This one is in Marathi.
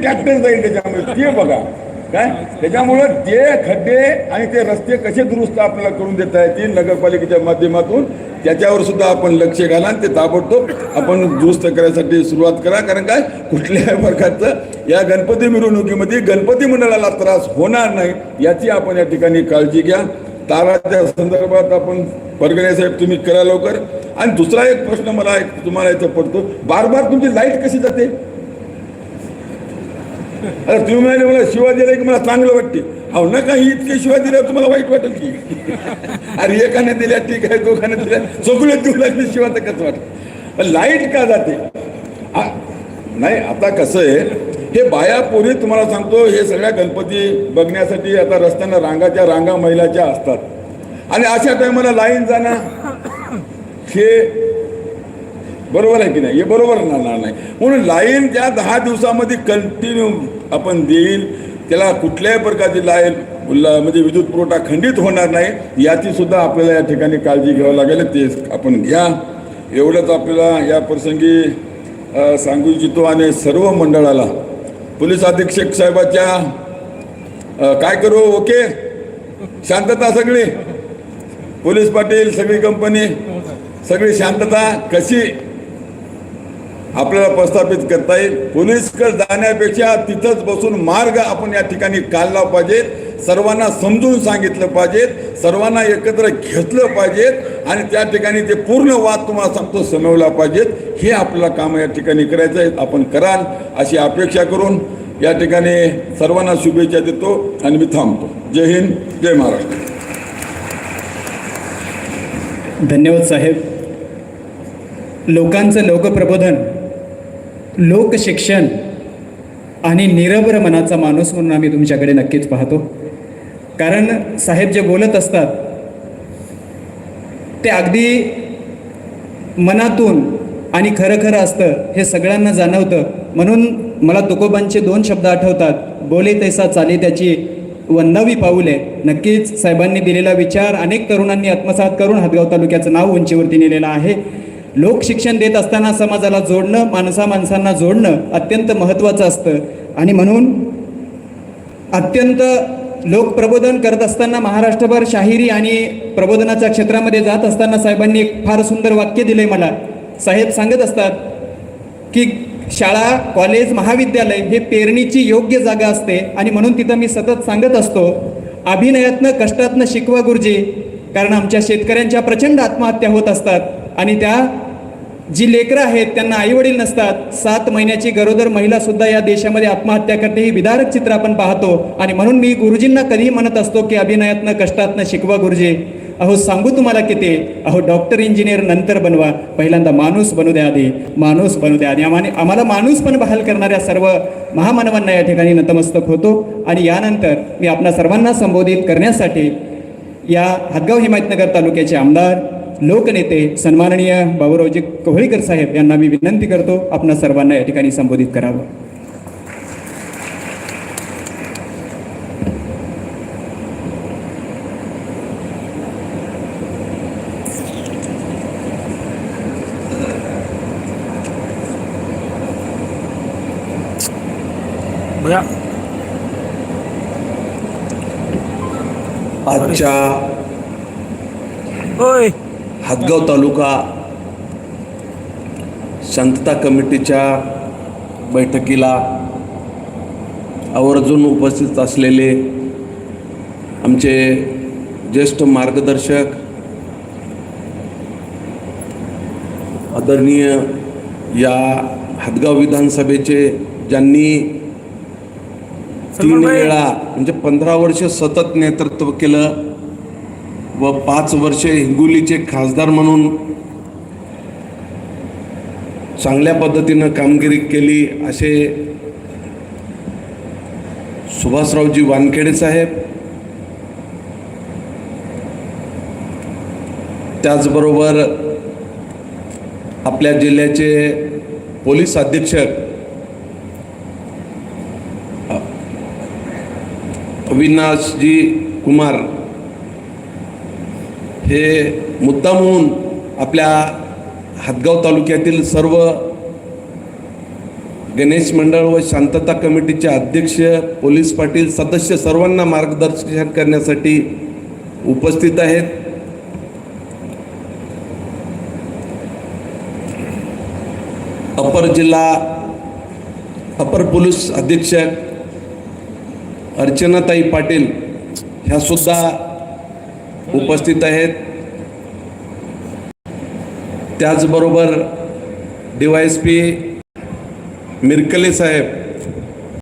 ट्रॅक्टर जाईल त्याच्यामध्ये ते बघा. काय? त्याच्यामुळं ते खड्डे आणि ते रस्ते कसे दुरुस्त आपल्याला करून देता येतील नगरपालिकेच्या माध्यमातून त्याच्यावर सुद्धा आपण लक्ष घाला आणि ते ताबडतोब आपण दुरुस्त करायसाठी सुरुवात करा. कारण काय? कुठल्याही प्रकारचं या गणपती मिरवणुकीमध्ये गणपती मंडळाला त्रास होणार नाही याची आपण या ठिकाणी काळजी घ्या. ताराच्या संदर्भात आपण परगणे साहेब तुम्ही करा लवकर. आणि दुसरा एक प्रश्न मला एक तुम्हाला इथं पडतो. बार बार तुमची लाइट कशी जाते? आता तुम्ही म्हणाले मला शिवा दिला की मला चांगलं वाटते. अहो नका ही इतके शिवा दिल्या तुम्हाला वाईट वाटेल की. अरे एकाने दिल्या ठीक आहे दोघांना दिल्या सगळे देऊ लागले शिवा तर कसं वाटत लाइट का जाते? नाही आता कसं आहे हे बायापुरी तुम्हाला सांगतो हे सगळ्या गणपती बघण्यासाठी आता रस्त्यानं रांगाच्या रांगा महिलाच्या असतात. आणि अशा टायमाला लाईन जाणं हे बरोबर आहे की नाही? हे बरोबर राहणार नाही. म्हणून लाईन त्या दहा दिवसामध्ये कंटिन्यू आपण देईल. त्याला कुठल्याही प्रकारची लाईन म्हणजे विद्युत पुरवठा खंडित होणार नाही. याची सुद्धा आपल्याला या ठिकाणी काळजी घ्यावी लागेल. ते आपण घ्या. एवढंच आपल्याला या प्रसंगी सांगू इच्छितो आणि सर्व मंडळाला. पोलीस अधीक्षक साहेबाच्या काय करू? ओके? शांतता सगळी? पोलीस पाटील सगळी कंपनी सगळी शांतता? कशी? आपल्याला प्रस्थापित करता येईल. पोलीसकडे जाण्यापेक्षा तिथंच बसून मार्ग आपण या ठिकाणी काढला पाहिजे सर्वांना समजून सांगितलं पाहिजे सर्वांना एकत्र घेतलं पाहिजेत. आणि त्या ठिकाणी ते पूर्ण वाद तुम्हाला सांगतो समवला पाहिजेत. हे आपल्याला काम या ठिकाणी करायचं आहे. आपण कराल अशी अपेक्षा करून या ठिकाणी सर्वांना शुभेच्छा देतो आणि मी थांबतो. जय हिंद जय महाराष्ट्र. धन्यवाद साहेब. लोकांचं लोकप्रबोधन लोकशिक्षण आणि निरभ्र मनाचा माणूस म्हणून आम्ही तुमच्याकडे नक्कीच पाहतो. कारण साहेब जे बोलत असतात ते अगदी मनातून आणि खरं खरं असतं हे सगळ्यांना जाणवतं. म्हणून मला तुकोबांचे दोन शब्द आठवतात बोले तैसा चाले त्याची वंदावी पाऊले. नक्कीच साहेबांनी दिलेला विचार अनेक तरुणांनी आत्मसात करून हातगाव तालुक्याचं नाव उंचीवरती नेलेलं आहे. लोकशिक्षण देत असताना समाजाला जोडणं माणसा माणसांना जोडणं अत्यंत महत्त्वाचं असतं. आणि म्हणून अत्यंत लोकप्रबोधन करत असताना महाराष्ट्रभर शाहिरी आणि प्रबोधनाच्या क्षेत्रामध्ये जात असताना साहेबांनी एक फार सुंदर वाक्य दिले मला. साहेब सांगत असतात की शाळा कॉलेज महाविद्यालय हे पेरणीची योग्य जागा असते आणि म्हणून तिथं मी सतत सांगत असतो अभिनयातनं कष्टातनं शिकवा गुरुजी. कारण आमच्या शेतकऱ्यांच्या प्रचंड आत्महत्या होत असतात. आणि त्या जी लेकरं आहेत त्यांना आईवडील नसतात सात महिन्याची गरोदर महिलासुद्धा या देशामध्ये आत्महत्या करते ही विदारक चित्र आपण पाहतो. आणि म्हणून मी गुरुजींना कधीही म्हणत असतो की अभिनयातनं कष्टातनं शिकवा गुरुजी. अहो सांगू तुम्हाला किती? अहो डॉक्टर इंजिनियर नंतर बनवा. पहिल्यांदा माणूस बनू द्या आधी. माणूस बनू द्या आधी. आम्हाला आम्हाला माणूस पण बहाल करणाऱ्या सर्व महामानवांना या ठिकाणी नतमस्तक होतो. आणि यानंतर मी आपणा सर्वांना संबोधित करण्यासाठी या हदगाव हिमायतनगर तालुक्याचे आमदार लोकनेते सन्माननीय बाबूरावजी कोहळीकर साहेब यांना मी विनंती करतो आपणा सर्वांना या ठिकाणी संबोधित करावं. आजच्या ओय. हातगाव तालुका शांतता कमिटीच्या बैठकीला आवर्जून उपस्थित असलेले आमचे ज्येष्ठ मार्गदर्शक आदरणीय या हातगाव विधानसभेचे ज्यांनी तीन. वेळा म्हणजे पंधरा वर्ष सतत नेतृत्व केलं व पाच वर्षे हिंगोलीचे खासदार म्हणून चांगल्या पद्धतीनं कामगिरी केली असे सुभाषरावजी वानखेडे साहेब. त्याचबरोबर आपल्या जिल्ह्याचे पोलीस अधीक्षक अविनाशजी कुमार हे मुद्दा म्हणून आपल्या हातगाव तालुक्यातील सर्व गणेश मंडळ व शांतता कमिटीचे अध्यक्ष पोलीस पाटील सदस्य सर्वांना मार्गदर्शन करण्यासाठी उपस्थित आहेत. अपर जिल्हा अपर पोलीस अधीक्षक अर्चनाताई पाटील ह्या सुद्धा उपस्थित आहेत. त्याचबरोबर D Y S P Mirkale साहेब